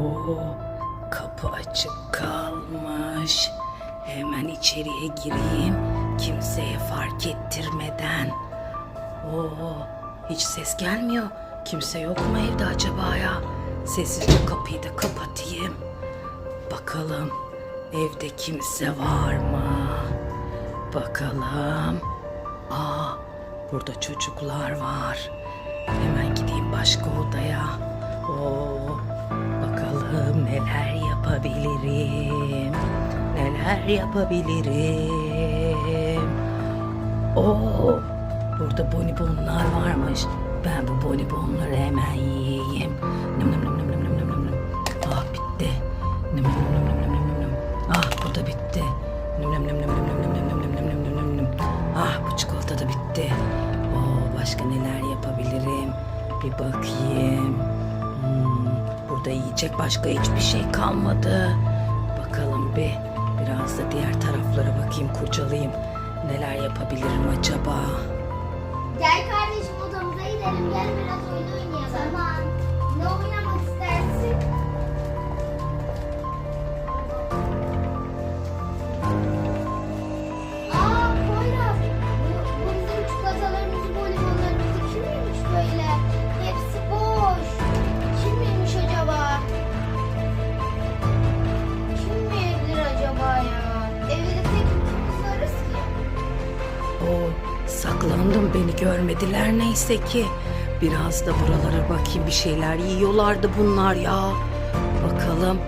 Oo, kapı açık kalmış. Hemen içeriye gireyim. Kimseye fark ettirmeden. Oo, hiç ses gelmiyor. Kimse yok mu evde acaba ya? Sessizce kapıyı da kapatayım. Bakalım evde kimse var mı? Bakalım. Aa, burada çocuklar var. Hemen gideyim başka odaya. Oo, neler yapabilirim. Neler yapabilirim. Oo, burada bonibonlar varmış. Ben bu bonibonları hemen yiyeyim. Nım nım nım nım nım nım nım nım. Ah bitti. Nım nım nım nım nım nım nım. Ah bu da bitti. Nım nım nım nım nım nım nım nım nım nım nım nım. Ah bu çikolata da bitti. Oo, başka neler yapabilirim? Bir bakayım. Hmm, burada yiyecek başka hiçbir şey kalmadı. Bakalım bir. Biraz da diğer taraflara bakayım, kurcalayayım. Neler yapabilirim acaba? Gel kardeşim odamıza gidelim. Gel biraz oyun oynayalım. Tamam. Ne oynamak saklandım beni görmediler neyse ki. Biraz da buralara bakayım bir şeyler yiyorlardı bunlar ya. Bakalım.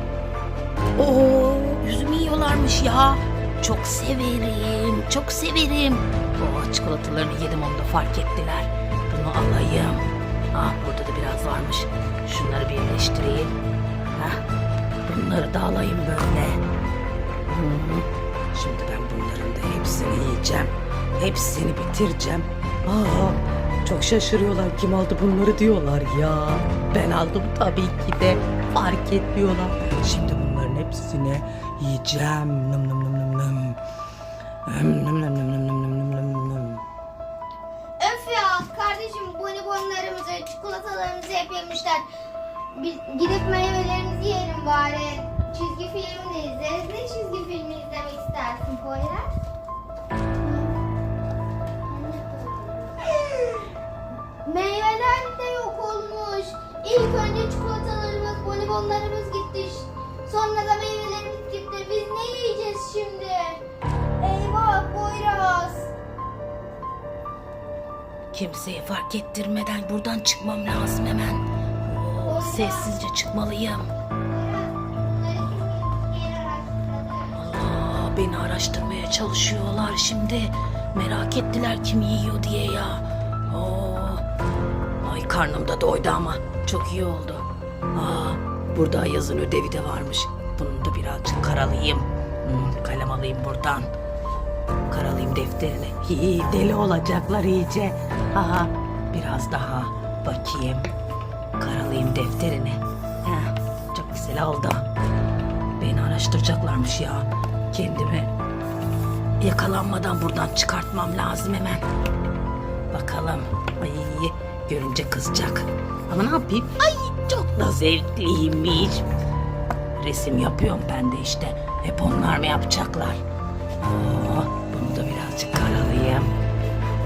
Oo, üzüm yiyorlarmış ya. Çok severim, çok severim. Oo, çikolatalarını yedim onu da fark ettiler. Bunu alayım. Ah burada da biraz varmış. Şunları birleştireyim. Heh, bunları da alayım böyle. Hı. Şimdi ben bunların da hepsini yiyeceğim. Hepsini bitireceğim. Aa, çok şaşırıyorlar kim aldı bunları diyorlar ya. Ben aldım tabii ki de fark etmiyorlar. Şimdi bunların hepsini yiyeceğim. Nım nım nım nım nım. Nım nım nım nım nım nım nım nım. Öf ya kardeşim bonibonlarımızı, çikolatalarımızı hep yemişler. Bir- Gidip meyvelerimizi yiyelim bari. Çizgi film de izleriz. Ne çizgi filmi izlemek istersin Poyraz? İlk önce çikolatalarımız, bonibonlarımız gitti. Sonra da meyvelerimiz gitti. Biz ne yiyeceğiz şimdi? Eyvah Poyraz. Kimseye fark ettirmeden buradan çıkmam lazım hemen. Oo, sessizce çıkmalıyım. Aa, beni araştırmaya çalışıyorlar şimdi. Merak ettiler kim yiyor diye ya. Oo. Ay karnım da doydu ama çok iyi oldu. Aa, burada Ayaz'ın ödevi de varmış. Bunu da birazcık karalayayım. Hmm, kalem alayım buradan. Karalayayım defterini. Hi, deli olacaklar iyice. Aha, biraz daha bakayım. Karalayayım defterini. Heh, çok güzel oldu. Beni araştıracaklarmış ya. Kendimi yakalanmadan buradan çıkartmam lazım hemen. Bakalım. Ay görünce kızacak. Ama ne yapayım? Ay çok da zevkliymiş. Resim yapıyorum ben de işte. Hep onlar mı yapacaklar? Aa, bunu da birazcık karalayayım.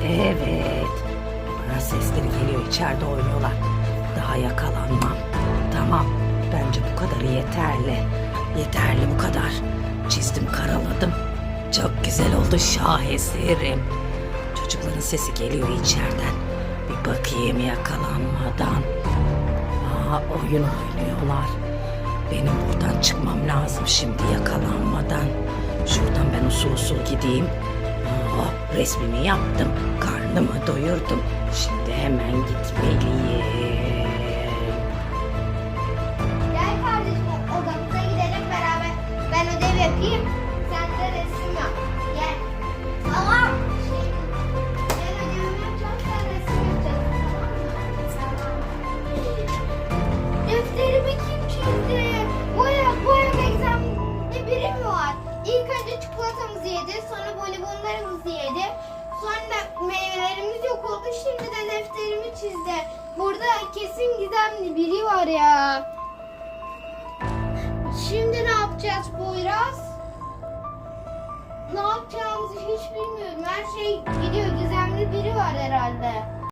Evet. Bana sesleri geliyor içeride oynuyorlar. Daha yakalanmam. Tamam. Bence bu kadarı yeterli. Yeterli bu kadar. Çizdim karaladım. Çok güzel oldu şaheserim. Çocukların sesi geliyor içeriden. Bir bakayım yakalanmadan. Aa, oyun oynuyorlar. Benim buradan çıkmam lazım şimdi yakalanmadan. Şuradan ben usul usul gideyim. Aa, resmimi yaptım. Karnımı doyurdum. Şimdi hemen gitmeliyim. Sonra bonibonlarımızı yedi. Sonra meyvelerimiz yok oldu. Şimdi de defterimi çizdi. Burada kesin gizemli biri var ya. Şimdi ne yapacağız Poyraz? Ne yapacağımızı hiç bilmiyorum. Her şey gidiyor. Gizemli biri var herhalde.